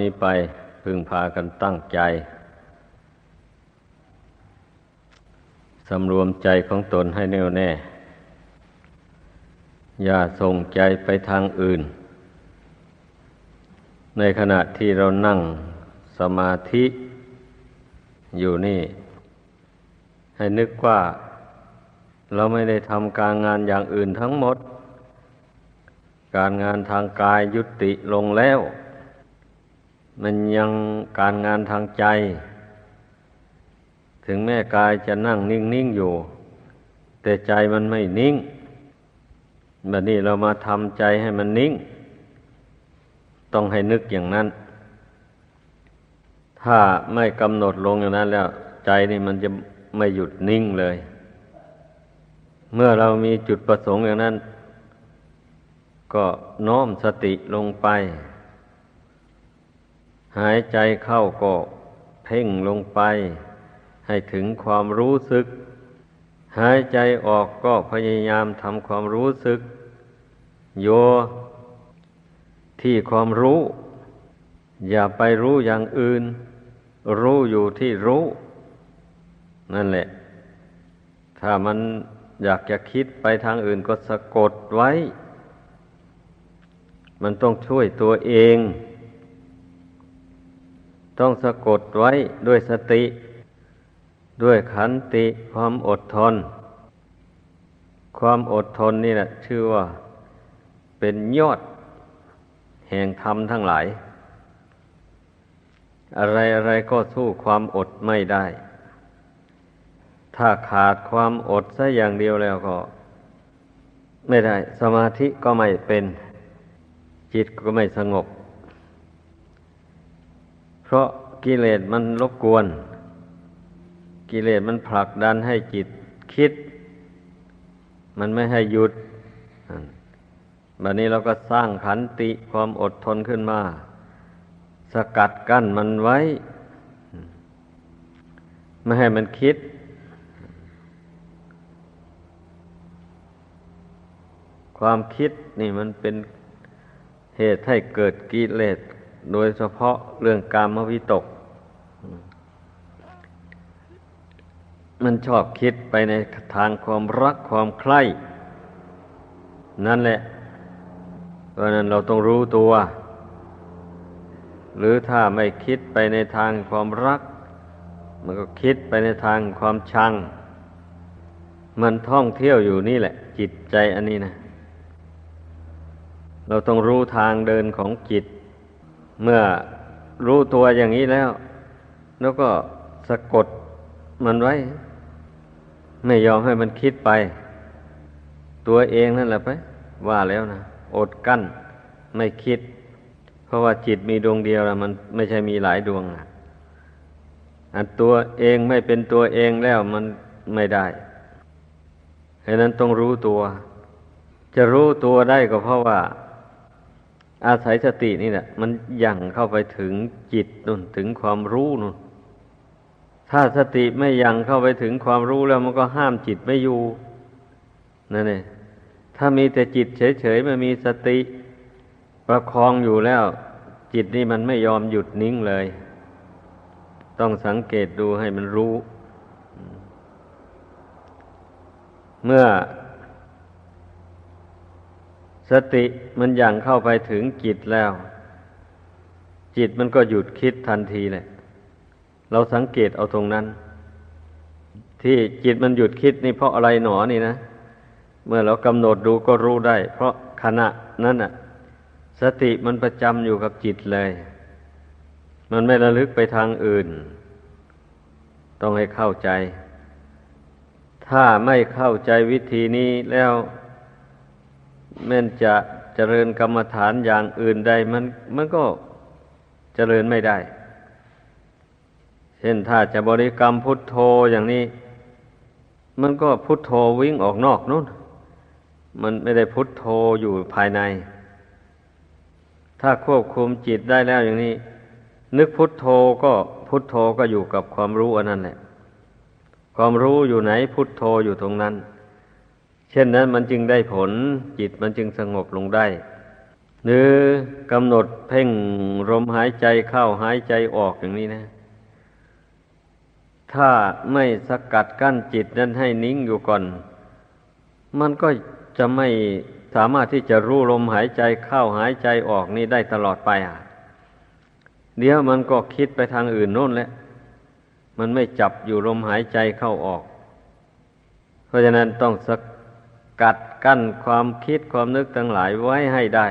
นนี้ไปพึงพากันตั้งใจสำรวมใจของตนให้แน่วแน่ อย่าส่งใจไปทางอื่น ในขณะที่เรานั่งสมาธิอยู่นี่ ให้นึกว่าเราไม่ได้ทำการงานอย่างอื่นทั้งหมด การงานทางกายยุติลงแล้ว มันยังการงานทางใจ ถึงแม่กายจะนั่งนิ่งๆอยู่ แต่ใจมันไม่นิ่งแบบนี้เรามาทำใจให้มันนิ่ง ต้องให้นึกอย่างนั้น ถ้าไม่กำหนดลงอย่างนั้นแล้ว ใจนี่มันจะไม่หยุดนิ่งเลย เมื่อเรามีจุดประสงค์อย่างนั้น ก็น้อมสติลงไป หายใจเข้าก็เพ่งลงไป ให้ถึงความรู้สึก หายใจออกก็พยายามทำความรู้สึก โยที่ความรู้ อย่าไปรู้อย่างอื่น รู้อยู่ที่รู้ นั่นแหละ ถ้ามันอยากจะคิดไปทางอื่นก็สะกดไว้ มันต้องช่วยตัวเอง ต้องสะกดไว้ด้วยสติ ด้วยขันติความอดทน ความอดทนนี่แหละชื่อว่าเป็นยอด แห่งธรรมทั้งหลาย อะไรอะไรก็สู้ความอดไม่ได้ ถ้าขาดความอดซะอย่างเดียวแล้วก็ ไม่ได้ สมาธิก็ไม่เป็น จิตก็ไม่สงบ เพราะกิเลสมันรบกวน กิเลสมันผลักดันให้จิตคิด มันไม่ให้หยุดบัดนี้เราก็สร้างขันติความอดทนขึ้นมา สกัดกั้นมันไว้ ไม่ให้มันคิด ความคิดนี่มันเป็นเหตุให้เกิดกิเลส โดยเฉพาะเรื่องการมวิตก มันชอบคิดไปในทางความรักความใคร่ นั่นแหละ เพราะนั้นเราต้องรู้ตัว หรือถ้าไม่คิดไปในทางความรัก มันก็คิดไปในทางความชัง มันท่องเที่ยวอยู่นี่แหละ จิตใจอันนี้นะ เราต้องรู้ทางเดินของจิต เมื่อรู้ตัวอย่างนี้แล้ว แล้วก็สะกดมันไว้ ไม่ยอมให้มันคิดไป ตัวเองนั่นแหละไป ว่าแล้วนะอดกั้น ไม่คิด เพราะว่าจิตมีดวงเดียวแล้วมันไม่ใช่มีหลายดวงนะอันตัวเองไม่เป็นตัวเองแล้วมันไม่ได้ฉะนั้นต้องรู้ตัว จะรู้ตัวได้ก็เพราะว่า อาศัยสตินี่แหละมันยั่งเข้าไปถึงจิตนุ่นถึงความรู้นุ่น ถ้าสติไม่ยังเข้าไปถึงความรู้แล้วมันก็ห้ามจิตไม่อยู่นั่นเองถ้ามีแต่จิตเฉยๆไม่มีสติประคองอยู่แล้ว จิตนี่มันไม่ยอมหยุดนิ่งเลย ต้องสังเกตดูให้มันรู้ เมื่อ สติมันยังเข้าไปถึงจิตแล้ว จิตมันก็หยุดคิดทันทีแหละ เราสังเกตเอาตรงนั้น ที่จิตมันหยุดคิดนี่เพราะอะไรหนอนี่นะ เมื่อเรากำหนดดูก็รู้ได้ เพราะขณะนั้นน่ะ สติมันประจำอยู่กับจิตเลย มันไม่ระลึกไปทางอื่น ต้องให้เข้าใจ ถ้าไม่เข้าใจวิธีนี้แล้ว แม้นจะเจริญกรรมฐานอย่างอื่นใดมันมันก็เจริญไม่ได้ เช่นถ้าจะบริกรรมพุทโธอย่างนี้ มันก็พุทโธวิ่งออกนอกนู่น มันไม่ได้พุทโธอยู่ภายใน ถ้าควบคุมจิตได้แล้วอย่างนี้ นึกพุทโธก็พุทโธก็อยู่กับความรู้อันนั้นแหละ ความรู้อยู่ไหนพุทโธอยู่ตรงนั้น เช่นนั้นมันจึงได้ผลจิตมันจึงสงบลงได้ หรือกำหนดเพ่งลมหายใจเข้าหายใจออกอย่างนี้นะ ถ้าไม่สกัดกั้นจิตนั้นให้นิ่งอยู่ก่อน มันก็จะไม่สามารถที่จะรู้ลมหายใจเข้าหายใจออกนี่ได้ตลอดไปอะ เดี๋ยวมันก็คิดไปทางอื่นโน่นแหละ มันไม่จับอยู่ลมหายใจเข้าออก เพราะฉะนั้นต้องส กัดกั้นความคิดความนึกทั้งหลายไว้ให้ได้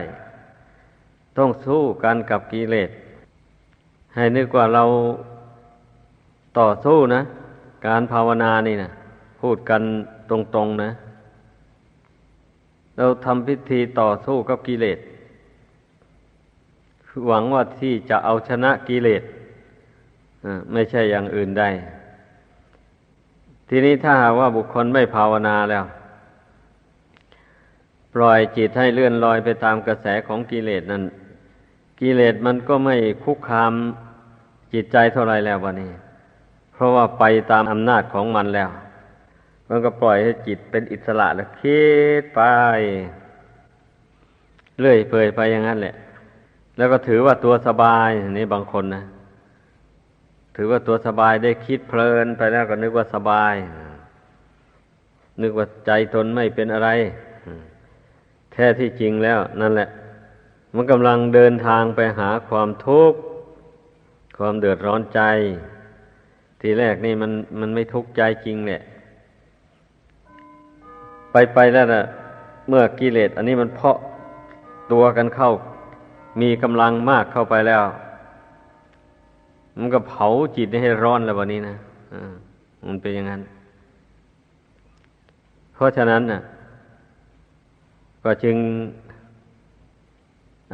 ต้องสู้กันกับกิเลส ให้นึกว่าเราต่อสู้นะ การภาวนานี่นะพูดกันตรงๆนะ เราทำพิธีต่อสู้กับกิเลส หวังว่าที่จะเอาชนะกิเลสไม่ใช่อย่างอื่นได้ ทีนี้ถ้าหากว่าบุคคลไม่ภาวนาแล้ว ปล่อยจิตให้เลื่อนลอยไปตามกระแสของกิเลสนั้นกิเลสมันก็ไม่คุกคามจิตใจเท่าไรแล้ววันนี้ เพราะว่าไปตามอำนาจของมันแล้ว มันก็ปล่อยให้จิตเป็นอิสระแล้วคิดไปเลื่อยเปื่อยไปอย่างนั้นแหละ แล้วก็ถือว่าตัวสบายนี่บางคนนะถือว่าตัวสบายได้คิดเพลินไปแล้วก็นึกว่าสบาย นึกว่าใจตนไม่เป็นอะไร ท้ที่จริงแล้วนั่นแหละ มันกำลังเดินทางไปหาความทุกข์ความเดือดร้อนใจ ทีแรกนี่มันมันไม่ทุกข์ใจจริงแหละไปไปแล้วนะเมื่อกิเลสอันนี้มันเพาะตัวกันเข้า มีกำลังมากเข้าไปแล้ว มันก็เผาจิตให้ร้อนแล้ววันนี้นะอ่ามันเป็นอย่างนั้น เพราะฉะนั้นน่ะ ก็จึง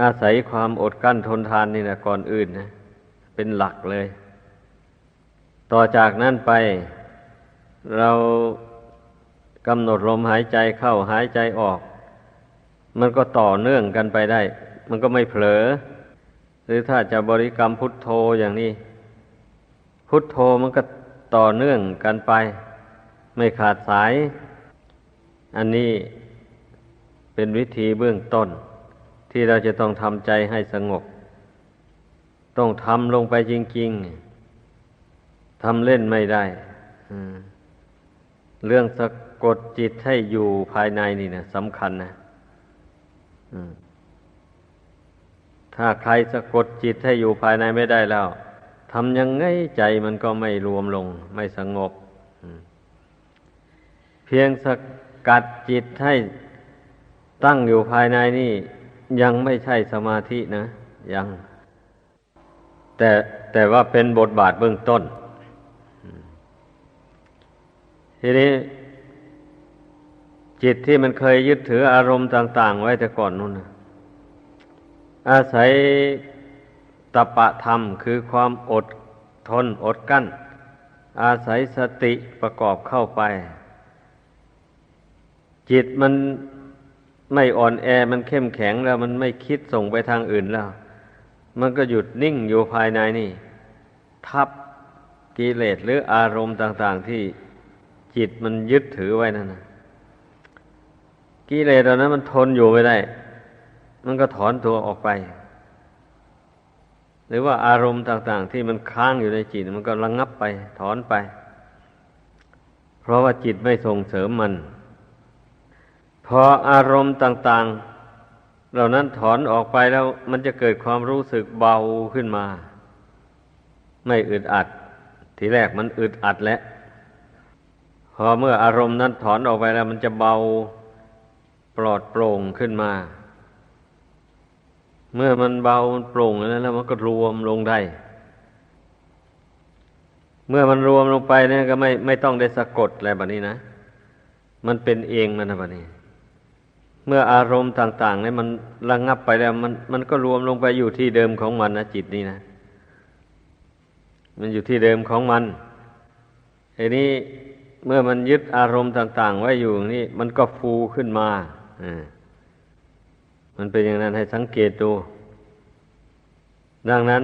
อาศัยความอดกั้นทนทานนี่นะก่อนอื่นนะเป็นหลักเลย ต่อจากนั้นไป เรากำหนดลมหายใจเข้าหายใจออก มันก็ต่อเนื่องกันไปได้ มันก็ไม่เผลอ หรือถ้าจะบริกรรมพุทโธอย่างนี้ พุทโธมันก็ต่อเนื่องกันไป ไม่ขาดสาย อันนี้ เป็นวิธีเบื้องต้น ที่เราจะต้องทำใจให้สงบ ต้องทำลงไปจริง ๆทำเล่นไม่ได้เรื่องสะกดจิตให้อยู่ภายในนี่นะสำคัญนะถ้าใครสะกดจิตให้อยู่ภายในไม่ได้แล้วทำยังไงใจมันก็ไม่รวมลง ไม่สงบ เพียงสกัดจิตให้ ตั้งอยู่ภายในนี่ยังไม่ใช่สมาธินะ ยัง แต่แต่ว่าเป็นบทบาทเบื้องต้น ทีนี้ จิตที่มันเคยยึดถืออารมณ์ต่าง ๆ ไว้แต่ก่อนนู่นนะอาศัยตปะธรรมคือความอดทนอดกั้น อาศัยสติประกอบเข้าไป จิตมัน ไม่อ่อนแอมันเข้มแข็งแล้วมันไม่คิดส่งไปทางอื่นแล้ว มันก็หยุดนิ่งอยู่ภายในนี่ ทับกิเลสหรืออารมณ์ต่าง ๆ ที่จิตมันยึดถือไว้นั่นนะกิเลสตอนนั้นมันทนอยู่ไม่ได้ มันก็ถอนตัวออกไป หรือว่าอารมณ์ต่าง ๆ ที่มันค้างอยู่ในจิต มันก็ระงงับไป ถอนไป เพราะว่าจิตไม่ส่งเสริมมัน พออารมณ์ต่าง ๆ เหล่านั้นถอนออกไปแล้วมันจะเกิดความรู้สึกเบาขึ้นมา ไม่อึดอัด ทีแรกมันอึดอัดแล้วพอเมื่ออารมณ์นั้นถอนออกไปแล้ว มันจะเบาปลอดโปร่งขึ้นมา เมื่อมันเบามันโปร่งแล้วแล้วมันก็รวมลงได้ เมื่อมันรวมลงไปเนี่ยก็ไม่ไม่ต้องได้สะกดอะไรแบบนี้นะ มันเป็นเองมันนะแบบนี้ เมื่ออารมณ์ต่างๆเนี่ยมันระงงับไปแล้ว มันมันก็รวมลงไปอยู่ที่เดิมของมันนะจิตนี่นะ มันอยู่ที่เดิมของมันทีนี้เมื่อมันยึดอารมณ์ต่าง ๆ ไว้อยู่นี่ มันก็ฟูขึ้นมาอ่ามันเป็นอย่างนั้นให้สังเกตดู ดังนั้น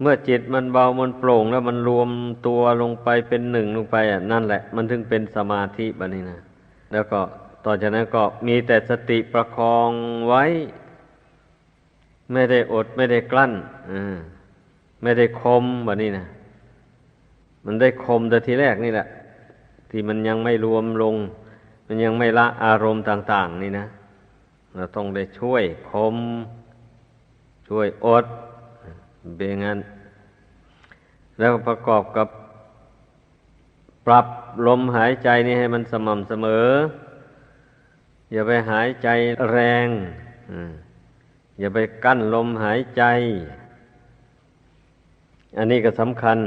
เมื่อจิตมันเบามันโปร่งแล้วมันรวมตัวลงไปเป็นหนึ่งลงไปอะนั่นแหละ มันถึงเป็นสมาธิบันนี้นะแล้วก็ ต่อจากนั้นก็มีแต่สติประคองไว้ ไม่ได้อดไม่ได้กลั้นอ่าไม่ได้คมแบบนี้นะมันได้คมแต่ทีแรกนี่แหละ ที่มันยังไม่รวมลง มันยังไม่ละอารมณ์ต่าง ๆ นี่นะเราต้องได้ช่วยคม ช่วยอดเป็นงั้นแล้วประกอบกับปรับลมหายใจนี่ให้มันสม่ำเสมอ อย่าไปหายใจแรงอย่าไปกั้นลมหายใจ อันนี้ก็สำคัญ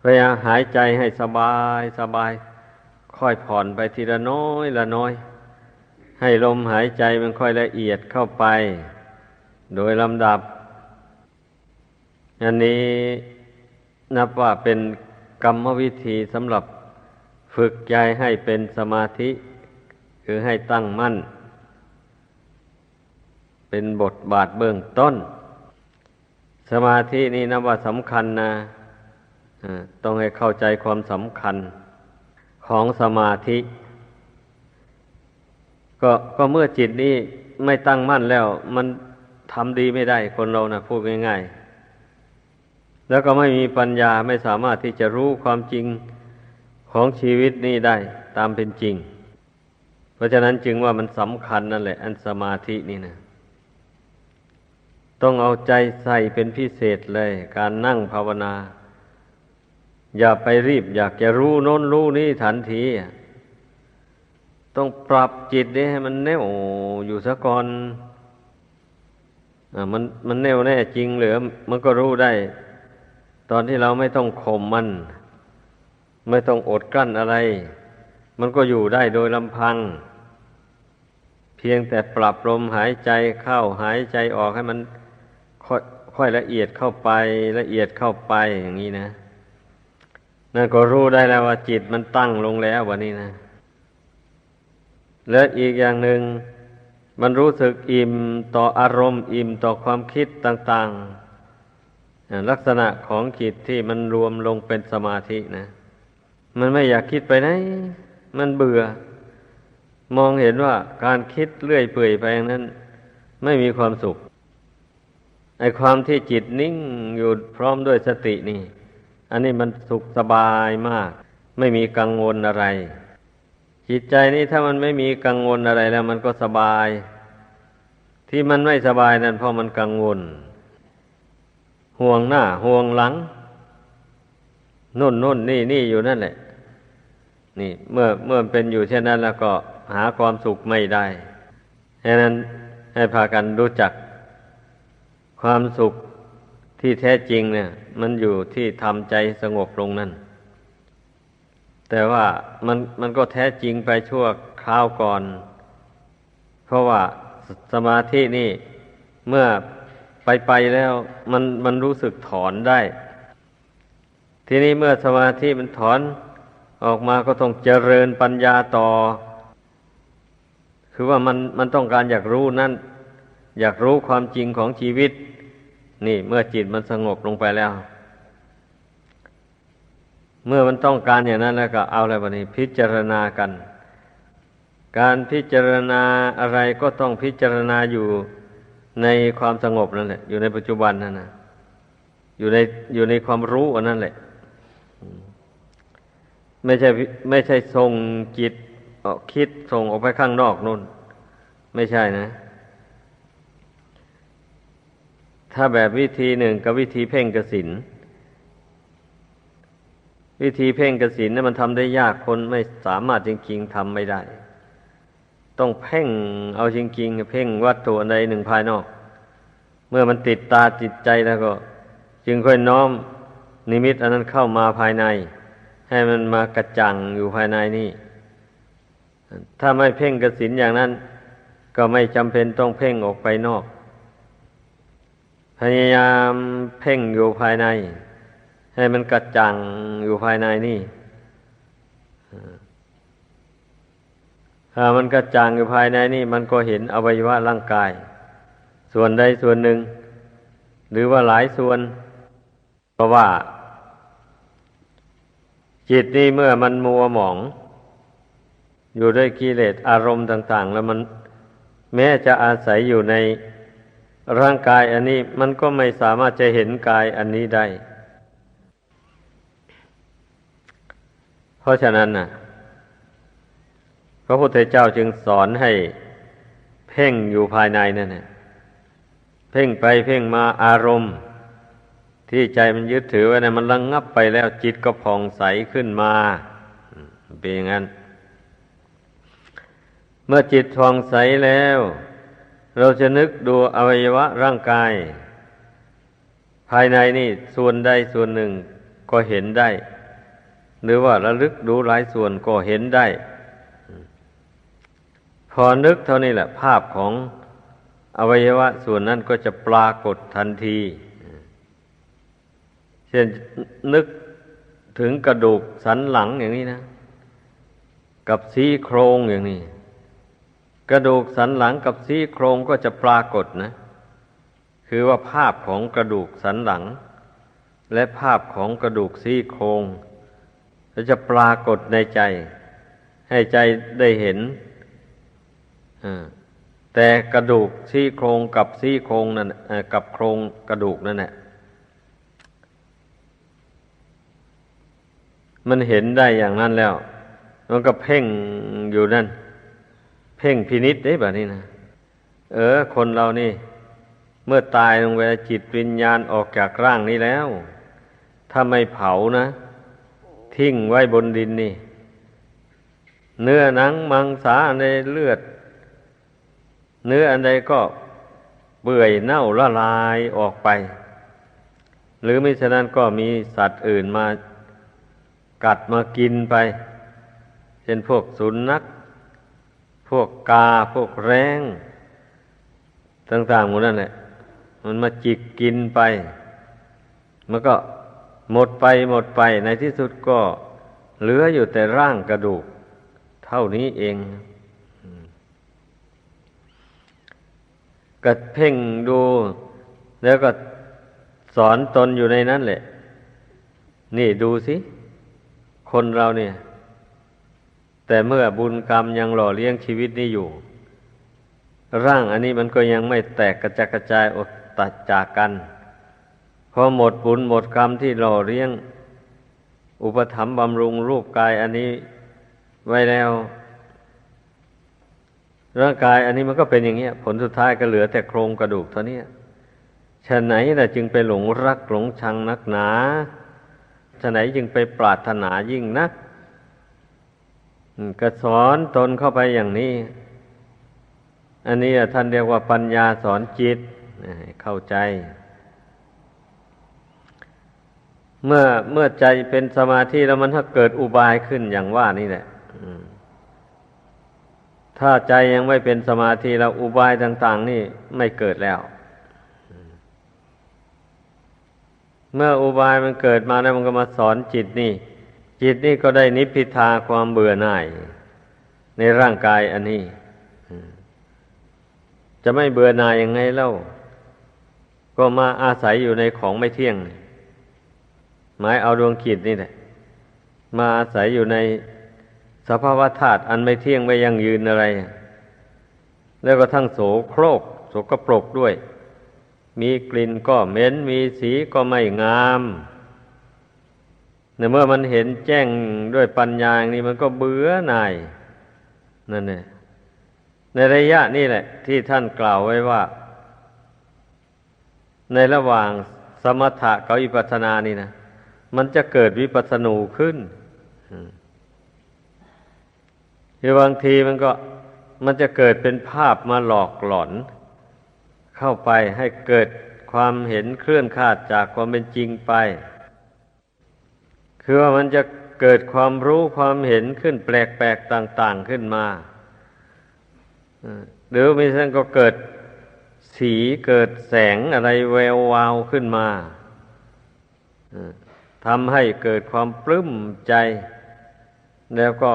พยายามหายใจให้สบายสบาย ค่อยผ่อนไปทีละน้อยละน้อย ให้ลมหายใจมันค่อยละเอียดเข้าไป โดยลำดับ อันนี้นับว่าเป็นกรรมวิธีสำหรับ ฝึกใจให้เป็นสมาธิ คือให้ตั้งมั่น เป็นบทบาทเบื้องต้น สมาธินี่นับว่าสำคัญนะต้องให้เข้าใจความสำคัญของสมาธิ ก็ก็เมื่อจิตนี้ไม่ตั้งมั่นแล้ว มันทำดีไม่ได้คนเรานะพูดง่ายๆ แล้วก็ไม่มีปัญญาไม่สามารถที่จะรู้ความจริง ของชีวิตนี้ได้ตามเป็นจริง เพราะฉะนั้นจึงว่ามันสำคัญนั่นแหละ อันสมาธินี่นะต้องเอาใจใส่เป็นพิเศษเลย การนั่งภาวนา อย่าไปรีบ อยากจะรู้โน้นรู้นี่ทันทีต้องปรับจิตให้มันแน่วอยู่ซะก่อนอ่ามันมันแน่วแน่จริงหรือมันก็รู้ได้ ตอนที่เราไม่ต้องข่มมัน ไม่ต้องอดกลั้นอะไร มันก็อยู่ได้โดยลำพัง เพียงแต่ปรับลมหายใจเข้าหายใจออกให้มันค่อยค่อยละเอียดเข้าไปละเอียดเข้าไปอย่างนี้นะนั่นก็รู้ได้แล้วว่าจิตมันตั้งลงแล้ววันนี้นะ และอีกอย่างหนึ่งมันรู้สึกอิ่มต่ออารมณ์ อิ่มต่อความคิดต่าง ๆ ลักษณะของจิตที่มันรวมลงเป็นสมาธินะ มันไม่อยากคิดไปไหน มันเบื่อ มองเห็นว่าการคิดเลื่อยเปื่อยไปอย่างนั้น ไม่มีความสุข ไอความที่จิตนิ่งอยู่พร้อมด้วยสตินี่ อันนี้มันสุขสบายมาก ไม่มีกังวลอะไร จิตใจนี้ถ้ามันไม่มีกังวลอะไรแล้ว มันก็สบาย ที่มันไม่สบายนั่นเพราะมันกังวล ห่วงหน้า ห่วงหลังนุ่นนุ่นนี่นี่อยู่นั่นแหละ นี่ เมื่อเมื่อเป็นอยู่เช่นนั้นแล้วก็หาความสุขไม่ได้ฉะนั้นให้พากันรู้จักความสุขที่แท้จริงเนี่ย มันอยู่ที่ทำใจสงบลงนั่น แต่ว่ามันมันก็แท้จริงไปชั่วคราวก่อน เพราะว่าสสมาธินี่เมื่อไปไปแล้ว มันมันรู้สึกถอนได้ ทีนี้เมื่อสมาธิมันถอน ออกมาก็ต้องเจริญปัญญาต่อ คือว่ามันมันต้องการอยากรู้นั่น อยากรู้ความจริงของชีวิต นี่เมื่อจิตมันสงบลงไปแล้ว เมื่อมันต้องการอย่างนั้นแล้วก็เอาอะไรบ้านี้ พิจารณากัน การพิจารณาอะไรก็ต้องพิจารณาอยู่ในความสงบนั่นแหละ อยู่ในปัจจุบันนั่นนะอยู่ในอยู่ในความรู้อันนั้นแหละ ไม่ใช่ไม่ใช่ส่งจิตออกคิดส่งออกไปข้างนอกนู่น ไม่ใช่นะ ถ้าแบบวิธีหนึ่งกับวิธีเพ่งกสินวิธีเพ่งกสินนี่ยมันทำได้ยากคนไม่สามารถจริงๆทำไม่ได้ ต้องเพ่งเอาจริงๆเพ่งวัตถุอันใดหนึ่งภายนอก เมื่อมันติดตาจิตใจแล้วก็ จึงค่อยน้อมนิมิตอันนั้นเข้ามาภายใน ให้มันมากระจังอยู่ภายในนี่ ถ้าไม่เพ่งกสินอย่างนั้น ก็ไม่จำเป็นต้องเพ่งออกไปนอก พยายามเพ่งอยู่ภายใน ให้มันกระจังอยู่ภายในนี่ ถ้ามันกระจ่างอยู่ภายในนี่ มันก็เห็นอวัยวะร่างกาย ส่วนใดส่วนหนึ่ง หรือว่าหลายส่วน เพราะว่า จิตนี่เมื่อมันมัวหมอง อยู่ด้วยกิเลสอารมณ์ต่าง ๆ แล้วมันแม้จะอาศัยอยู่ในร่างกายอันนี้มันก็ไม่สามารถจะเห็นกายอันนี้ได้ เพราะฉะนั้นนะพระพุทธเจ้าจึงสอนให้เพ่งอยู่ภายในนั่นแหละเพ่งไปเพ่งมาอารมณ์ ที่ใจมันยึดถือไว้นะมันระงงับไปแล้วจิตก็ผ่องใสขึ้นมาเป็นอย่างนั้น เมื่อจิตผ่องใสแล้ว เราจะนึกดูอวัยวะร่างกาย ภายในนี่ส่วนใดส่วนหนึ่งก็เห็นได้ หรือว่าระลึกดูหลายส่วนก็เห็นได้ พอนึกเท่านี้แหละ ภาพของอวัยวะส่วนนั้นก็จะปรากฏทันที เช่นนึกถึงกระดูกสันหลังอย่างนี้นะ กับซี่โครงอย่างนี้ กระดูกสันหลังกับซี่โครงก็จะปรากฏนะ คือว่าภาพของกระดูกสันหลัง และภาพของกระดูกซี่โครงจะปรากฏในใจ ให้ใจได้เห็นแต่กระดูกซี่โครงกับซี่โครงนั่นกับโครงกระดูกนั่นแหละ มันเห็นได้อย่างนั้นแล้ว มันก็เพ่งอยู่นั่น เพ่งพินิษได้แบบนี้นะ เออ คนเรานี่ เมื่อตายลงไปจิตวิญญาณออกจากร่างนี้แล้ว ถ้าไม่เผานะ ทิ้งไว้บนดินนี่ เนื้อหนังมังสาในเลือด เนื้ออันใดก็เปื่อยเน่าละลายออกไป หรือไม่ฉะนั้นก็มีสัตว์อื่นมา กัดมากินไป เช่นพวกสุนัขพวกกา พวกแร้งต่างๆหมดนั่นแหละมันมาจิกกินไป มันก็หมดไปหมดไปในที่สุดก็เหลืออยู่แต่ร่างกระดูก เท่านี้เองก็เพ่งดู แล้วก็สอนตนอยู่ในนั้นแหละ นี่ดูสิ คนเราเนี่ย แต่เมื่อบุญกรรมยังหล่อเลี้ยงชีวิตนี้อยู่ ร่างอันนี้มันก็ยังไม่แตกกระจกกระจายอดตัดจากกันพอหมดบุญหมดกรรมที่หล่อเลี้ยง อุปถัมภ์บำรุงรูปกายอันนี้ไว้แล้ว ร่างกายอันนี้มันก็เป็นอย่างเงี้ย ผลสุดท้ายก็เหลือแต่โครงกระดูกเท่านี้ฉะไหนล่ะจึงไปหลงรักหลงชังนักหนา ฉะไหนจึงไปปรารถนายิ่งนักก็สอนตนเข้าไปอย่างนี้ อันนี้ท่านเรียกว่าปัญญาสอนจิตเข้าใจ เมื่อเมื่อใจเป็นสมาธิแล้วมันถ้าเกิดอุบายขึ้นอย่างว่านี่แหละถ้าใจยังไม่เป็นสมาธิแล้วอุบายต่าง ๆ นี่ไม่เกิดแล้ว เมื่ออุบายมันเกิดมาแล้วมันก็มาสอนจิตนี่ จิตนี่ก็ได้นิพพิทาความเบื่อหน่าย ในร่างกายอันนี้ จะไม่เบื่อหน่ายยังไงเล่า ก็มาอาศัยอยู่ในของไม่เที่ยง หมายเอาดวงขีดนี่แหละ มาอาศัยอยู่ในสภาวะธาตุอันไม่เที่ยงไม่ยั่งยืนอะไร แล้วก็ทั้งโสโครกโสกปรกด้วย มีกลิ่นก็เหม็น มีสีก็ไม่งามเมื่อมันเห็นแจ้งด้วยปัญญาอย่างนี้มันก็เบื่อหน่ายนั่นเนี่ยในระยะนี้แหละ ที่ท่านกล่าวไว้ว่า ในระหว่างสมถะกับวิปัสสนานี่นะมันจะเกิดวิปัสสนูขึ้นคือบางทีมันก็มันจะเกิดเป็นภาพมาหลอกหลอน เข้าไปให้เกิดความเห็นเคลื่อนคาดจากความเป็นจริงไป คือว่ามันจะเกิดความรู้ความเห็นขึ้นแปลกๆต่าง ๆขึ้นมา หรือไม่ใช่ก็เกิดสีเกิดแสงอะไรแวววาวขึ้นมาทำให้เกิดความปลื้มใจ แล้วก็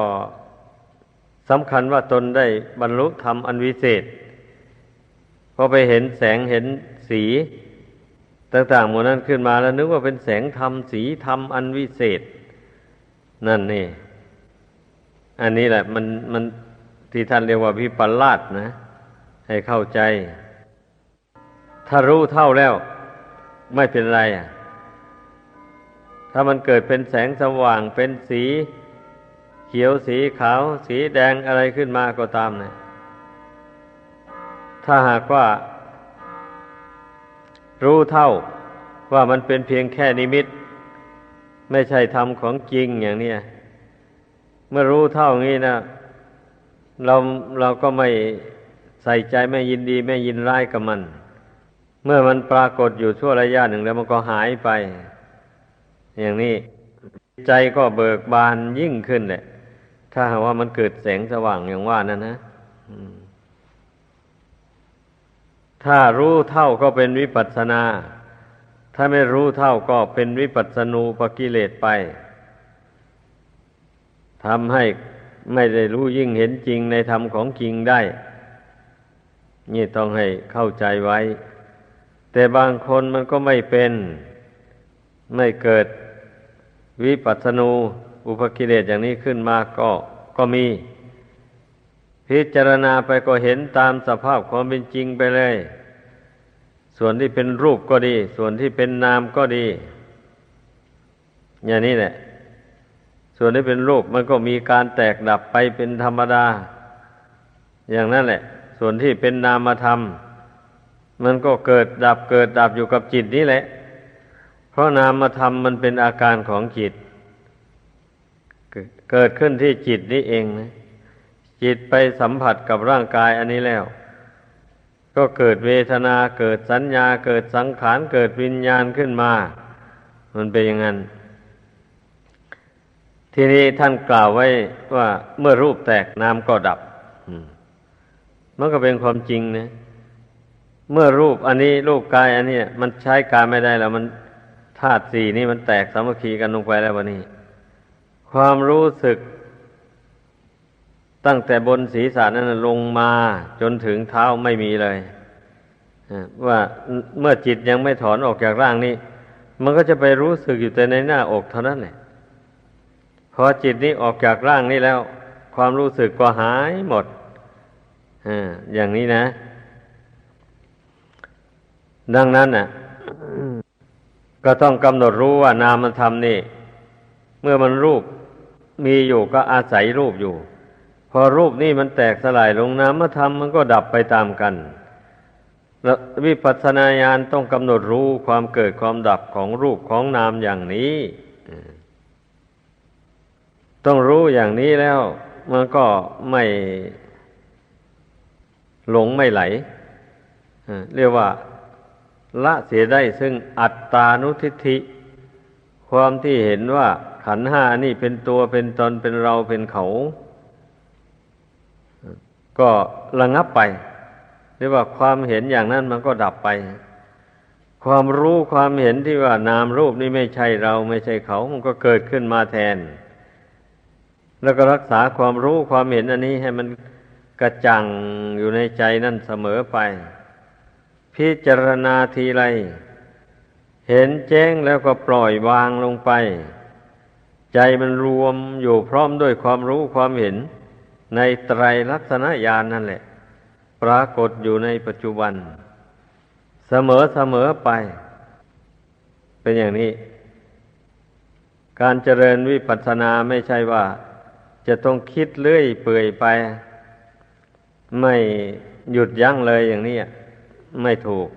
สำคัญว่าตนได้บรรลุธรรมอันวิเศษ อไปเห็นแสงเห็นสี ต่างๆหมดนั้นขึ้นมาแล้วนึกว่าเป็นแสงธรรมสีธรรมอันวิเศษ นั่นนี่ อันนี้แหละ มันมันที่ท่านเรียกว่าพิปลาสนะ ให้เข้าใจ ถ้ารู้เท่าแล้ว ไม่เป็นไรอะ ถ้ามันเกิดเป็นแสงสว่างเป็นสี เขียวสีขาว สีแดงอะไรขึ้นมาก็ตามนะ ถ้าหากว่า รู้เท่าว่ามันเป็นเพียงแค่นิมิต ไม่ใช่ธรรมของจริงอย่างเนี้ยเมื่อรู้เท่างี้นะเราเราก็ไม่ใส่ใจไม่ยินดีไม่ยินร้ายกับมัน เมื่อมันปรากฏอยู่ชั่วระยะหนึ่งแล้วมันก็หายไป อย่างนี้ใจก็เบิกบานยิ่งขึ้นแหละ ถ้าหากว่ามันเกิดแสงสว่างอย่างว่านั่นนะ ถ้ารู้เท่าก็เป็นวิปัสสนา ถ้าไม่รู้เท่าก็เป็นวิปัสสนูปกิเลสไปทำให้ไม่ได้รู้ยิ่งเห็นจริงในธรรมของจริงได้ นี่ต้องให้เข้าใจไว้ แต่บางคนมันก็ไม่เป็น ไม่เกิดวิปัสสนูอุปกิเลสอย่างนี้ขึ้นมาก็ก็มี พิจารณาไปก็เห็นตามสภาพความเป็นจริงไปเลย ส่วนที่เป็นรูปก็ดี ส่วนที่เป็นนามก็ดี อย่างนี้แหละ ส่วนที่เป็นรูปมันก็มีการแตกดับไปเป็นธรรมดา อย่างนั้นแหละ ส่วนที่เป็นนามธรรม มันก็เกิดดับเกิดดับอยู่กับจิตนี่แหละ เพราะนามธรรมมันเป็นอาการของจิต เกิดขึ้นที่จิตนี่เองนะ จิตไปสัมผัสกับร่างกายอันนี้แล้ว ก็เกิดเวทนาเกิดสัญญาเกิดสังขารเกิดวิญญาณขึ้นมา มันเป็นอย่างนั้น ทีนี้ท่านกล่าวไว้ว่าเมื่อรูปแตกนามก็ดับมันก็เป็นความจริงนะเมื่อรูปอันนี้รูปกายอันนี้มันใช้การไม่ได้แล้วมันธาตุสี่นี่มันแตกสามัคคีกันลงไปแล้ววันนี้ ความรู้สึก ตั้งแต่บนศีรษะนั้นลงมาจนถึงเท้าไม่มีเลยว่าเมื่อจิตยังไม่ถอนออกจากร่างนี้ มันก็จะไปรู้สึกอยู่แต่ในหน้าอกเท่านั้นแหละพอจิตนี้ออกจากร่างนี้แล้ว ความรู้สึกก็หายหมดอย่างนี้นะ ดังนั้นน่ะ ก็ต้องกำหนดรู้ว่านามธรรมนี่ เมื่อมันรูปมีอยู่ก็อาศัยรูปอยู่ พอรูปนี่มันแตกสลายลงนามธรรมมันก็ดับไปตามกัน แล้ววิปัสสนาญาณต้องกำหนดรู้ความเกิดความดับของรูปของนามอย่างนี้ต้องรู้อย่างนี้แล้ว มันก็ไม่หลงไม่ไหลเรียกว่า ละเสียได้ซึ่งอัตตานุทิฏฐิความที่เห็นว่าขันห้านี่เป็นตัวเป็นตนเป็นเราเป็นเขา ก็ระงับไปเรียกว่าความเห็นอย่างนั้นมันก็ดับไป ความรู้ความเห็นที่ว่านามรูปนี่ไม่ใช่เราไม่ใช่เขา มันก็เกิดขึ้นมาแทน แล้วก็รักษาความรู้ความเห็นอันนี้ให้มันกระจ่างอยู่ในใจนั่นเสมอไป พิจารณาทีไร เห็นแจ้งแล้วก็ปล่อยวางลงไป ใจมันรวมอยู่พร้อมด้วยความรู้ความเห็น ในไตรลักษณญาณนนั่นแหละ ปรากฏอยู่ในปัจจุบัน เสมอเสมอไป เป็นอย่างนี้ การเจริญวิปัสสนาไม่ใช่ว่า จะต้องคิดเลื่อยเปื่อยไป ไม่หยุดยั้งเลยอย่างนี้ไม่ถูก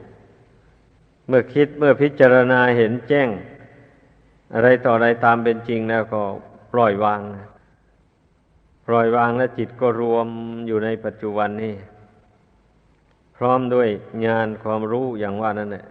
เมื่อคิดเมื่อพิจารณาเห็นแจ้ง อะไรต่ออะไรตามเป็นจริงแล้วก็ปล่อยวาง ปล่อยวางและจิตก็รวมอยู่ในปัจจุบันนี้พร้อมด้วยญาณความรู้อย่างว่านั่นแหละ